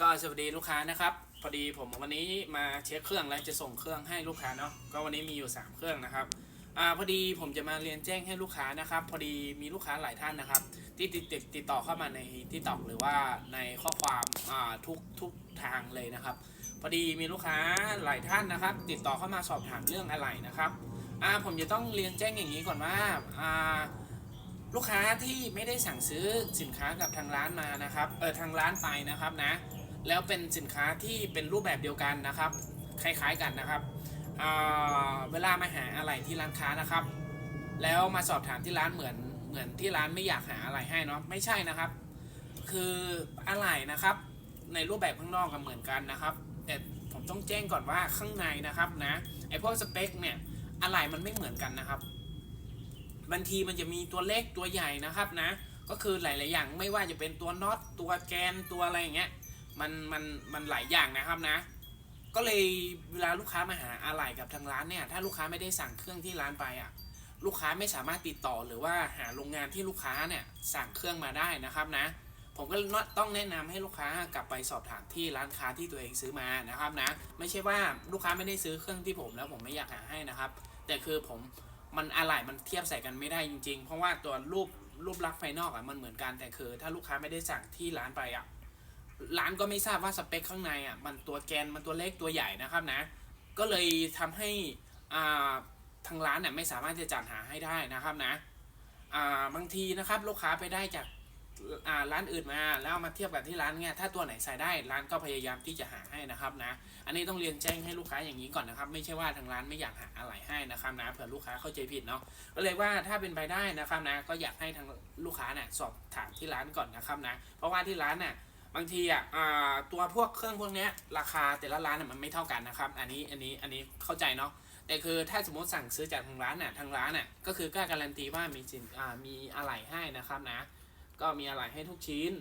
ก็สวัสดีลูกค้านะครับพอดีผมวันนี้มาเช็คเครื่องแล้วจะส่งเครื่องให้ลูกค้าเนาะก็วันนี้มีอยู่ 3 เครื่องนะครับอ่าพอดีผมจะมาเรียนแจ้งให้ลูกค้านะครับ พอดีมีลูกค้าหลายท่านนะครับ ที่ติดติดติดต่อเข้ามาในที่ตอกหรือว่าในข้อความอ่าทุกทุกทางเลยนะครับ พอดีมีลูกค้าหลายท่านนะครับ ติดต่อเข้ามาสอบถามเรื่องอะไรนะครับอ่าผมจะต้องเรียนแจ้งอย่างนี้ก่อนว่าอ่าลูกค้าที่ไม่ได้สั่งซื้อสินค้ากับทางร้านมานะครับเออทางร้านไปนะครับนะ แล้วเป็นสินค้าที่เป็นรูปแบบเดียวกันนะครับ คล้ายๆกันนะครับอ่าเวลามาหาอะไรที่ร้านค้านะครับ แล้วมาสอบถามที่ร้านเหมือนเหมือนที่ร้านไม่อยากหาอะไรให้เนาะไม่ใช่นะครับ คืออะไรนะครับ ในรูปแบบข้างนอกก็เหมือนกันนะครับ แต่ผมต้องแจ้งก่อนว่าข้างในนะครับนะไอพวกสเปคเนี่ยอะไรมันไม่เหมือนกันนะครับบางทีมันจะมีตัวเล็กตัวใหญ่นะครับนะ ก็คือหลาย ๆ อย่างไม่ว่าจะเป็นตัวน็อตตัวแกนตัวอะไรอย่างเงี้ย มันมันมันหลายอย่างนะครับนะ ก็เลยเวลาลูกค้ามาหาอะไรกับทางร้านเนี่ยถ้าลูกค้าไม่ได้สั่งเครื่องที่ร้านไปอะลูกค้าไม่สามารถติดต่อหรือว่าหาโรงงานที่ลูกค้าเนี่ยสั่งเครื่องมาได้นะครับนะ ผมก็ต้องแนะนำให้ลูกค้ากลับไปสอบถามที่ร้านค้าที่ตัวเองซื้อมานะครับนะ ไม่ใช่ว่าลูกค้าไม่ได้ซื้อเครื่องที่ผมแล้วผมไม่อยากหาให้นะครับ แต่คือผมมันอะไรมันเทียบใส่กันไม่ได้จริง ๆ เพราะว่าตัวรูปรูปลักษณ์ภายนอกอะมันเหมือนกันแต่คือ ถ้าลูกค้าไม่ได้สั่งที่ร้านไปอะ ร้านก็ไม่ทราบว่าสเปคข้างในอะมันตัวแกนมันตัวเล็กตัวใหญ่นะครับนะ ก็เลยทำให้อ่าทางร้านเนี่ยไม่สามารถจะจัดหาให้ได้นะครับนะอ่าบางทีนะครับลูกค้าไปได้จากอ่าร้านอื่นมาแล้วมาเทียบกับที่ร้านเนี่ยถ้าตัวไหนใส่ได้ร้านก็พยายามที่จะหาให้นะครับนะ อันนี้ต้องเรียนแจ้งให้ลูกค้าอย่างนี้ก่อนนะครับ ไม่ใช่ว่าทางร้านไม่อยากหาอะไรให้นะครับนะเผื่อลูกค้าเข้าใจผิดเนาะก็เลยว่าถ้าเป็นไปได้นะครับนะ ก็อยากให้ทางลูกค้าเนี่ยสอบถามที่ร้านก่อนนะครับนะ เพราะว่าที่ร้านเนี่ย บางทีอะตัวพวกเครื่องพวกนี้ราคาแต่ละร้านมันไม่เท่ากันนะครับ อันนี้อันนี้อันนี้เข้าใจเนาะแต่คือถ้าสมมติสั่งซื้อจากทางร้านน่ะทางร้านน่ะก็คือกล้าการันตีว่ามีสินอ่ามีอะไรให้นะครับนะ ก็มีอะไรให้ทุกชิ้น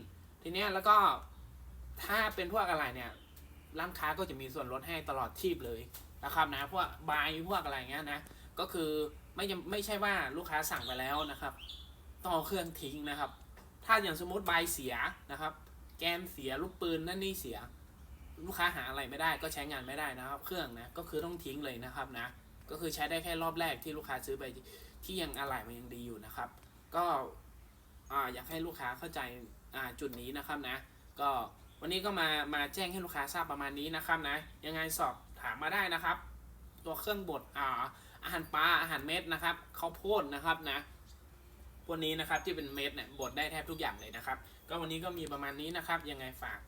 ทีเนี้ยแล้วก็ถ้าเป็นพวกอะไรเนี่ยร้านค้าก็จะมีส่วนลดให้ตลอดชีพเลยนะครับนะพวกบายพวกอะไรเงี้ยนะก็คือไม่ไม่ใช่ว่าลูกค้าสั่งไปแล้วนะครับต้องเอาเครื่องทิ้งนะครับ ถ้าอย่างสมมติบายเสียนะครับ แกนเสียลูกปืนนั่นนี่เสีย ลูกค้าหาอะไรไม่ได้ก็ใช้งานไม่ได้นะครับ เครื่องนะก็คือต้องทิ้งเลยนะครับนะ ก็คือใช้ได้แค่รอบแรกที่ลูกค้าซื้อไปที่ยังอะไรมันยังดีอยู่นะครับ ก็อ่าอยากให้ลูกค้าเข้าใจอ่าจุดนี้นะครับนะ ก็วันนี้ก็มามาแจ้งให้ลูกค้าทราบประมาณนี้นะครับนะ ยังไงสอบถามมาได้นะครับ ตัวเครื่องบดอ่าอาหารปลาอาหารเม็ดนะครับข้าวโพดนะครับนะ พวกนี้นะครับที่เป็นเม็ดเนี่ยบดได้แทบทุกอย่างเลยนะครับ ก็วันนี้ก็มีประมาณนี้นะครับ ยังไงฝาก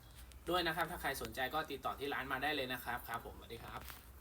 ด้วยนะครับ ถ้าใครสนใจก็ติดต่อที่ร้านมาได้เลยนะครับ ครับผมสวัสดีครับ